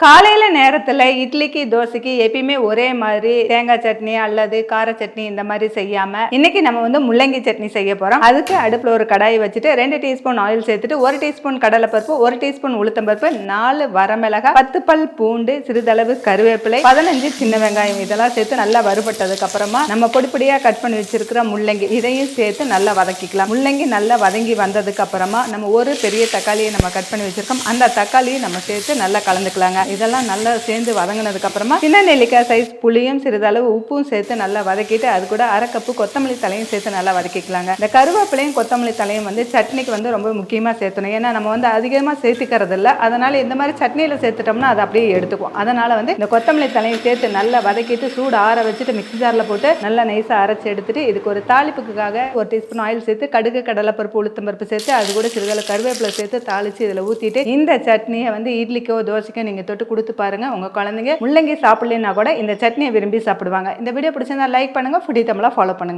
காலையில் நேரத்தில் இட்லிக்கு தோசைக்கு எப்பயுமே ஒரே மாதிரி தேங்காய் சட்னி அல்லது கார சட்னி இந்த மாதிரி செய்யாமல் இன்னைக்கு நம்ம வந்து முள்ளங்கி சட்னி செய்ய போகிறோம் அதுக்கு அடுப்பில் ஒரு கடாயை வச்சுட்டு ரெண்டு டீஸ்பூன் ஆயில் சேர்த்துட்டு ஒரு டீஸ்பூன் கடலைப்பருப்பு ஒரு டீஸ்பூன் உளுத்தம்பருப்பு நாலு வரமிளகாய் பத்து பல் பூண்டு சிறிதளவு கருவேப்பிலை பதினஞ்சு சின்ன வெங்காயம் இதெல்லாம் சேர்த்து நல்லா வறுபட்டதுக்கு அப்புறமா நம்ம பொடிப்பொடியாக கட் பண்ணி வச்சிருக்கிற முள்ளங்கி இதையும் சேர்த்து நல்லா வதக்கிக்கலாம். முள்ளங்கி நல்லா வதங்கி வந்ததுக்கு அப்புறமா நம்ம ஒரு பெரிய தக்காளியை நம்ம கட் பண்ணி வச்சிருக்கோம். அந்த தக்காளியை நம்ம சேர்த்து நல்லா கலந்துக்கலாங்க. இதெல்லாம் நல்லா சேர்ந்து வதங்கினதுக்கு அப்புறமா சின்ன நெல்லிக்காய் சைஸ் புளியும் சிறிதளவு உப்பும் சேர்த்து நல்லா வதக்கிட்டு அது கூட அரை கப்பு கொத்தமல்லி தலையும் சேர்த்து நல்லா வதக்கிக்கலாங்க. இந்த கருவேப்பிலையும் கொத்தமல்லி தலையும் வந்து சட்னிக்கு வந்து ரொம்ப முக்கியமாக சேர்த்தணும். ஏன்னா நம்ம வந்து அதிகமாக சேர்த்துக்கிறது இல்லை அதனால இந்த மாதிரி சட்னியில் சேர்த்துட்டோம்னா அதை அப்படியே எடுத்துக்கும் அதனால வந்து இந்த கொத்தமல்லி தலையும் சேர்த்து நல்லா வதக்கிட்டு சூடு ஆற வச்சுட்டு மிக்ஸி ஜாரில் போட்டு நல்லா நைஸாக அரைச்சி எடுத்துட்டு இதுக்கு ஒரு தாளிப்புக்காக ஒரு டீஸ்பூன் ஆயில் சேர்த்து கடுகு கடலைப்பருப்பு உளுத்தம் பருப்பு சேர்த்து அது கூட சிறிதளவு கருவேப்பிலை சேர்த்து தாளிச்சு இதில் ஊற்றிட்டு இந்த சட்னியை வந்து இட்லிக்கோ தோசைக்கோ நீங்கள் தொட்டு கொடுத்து பாருங்க. உங்கள் குழந்தைங்க முள்ளங்கி சாப்பிடலன்னா கூட இந்த சட்னியை விரும்பி சாப்பிடுவாங்க. இந்த வீடியோ பிடிச்சிருந்தா லைக் பண்ணுங்க. ஃபுடி தமிழா ஃபாலோ பண்ணுங்க.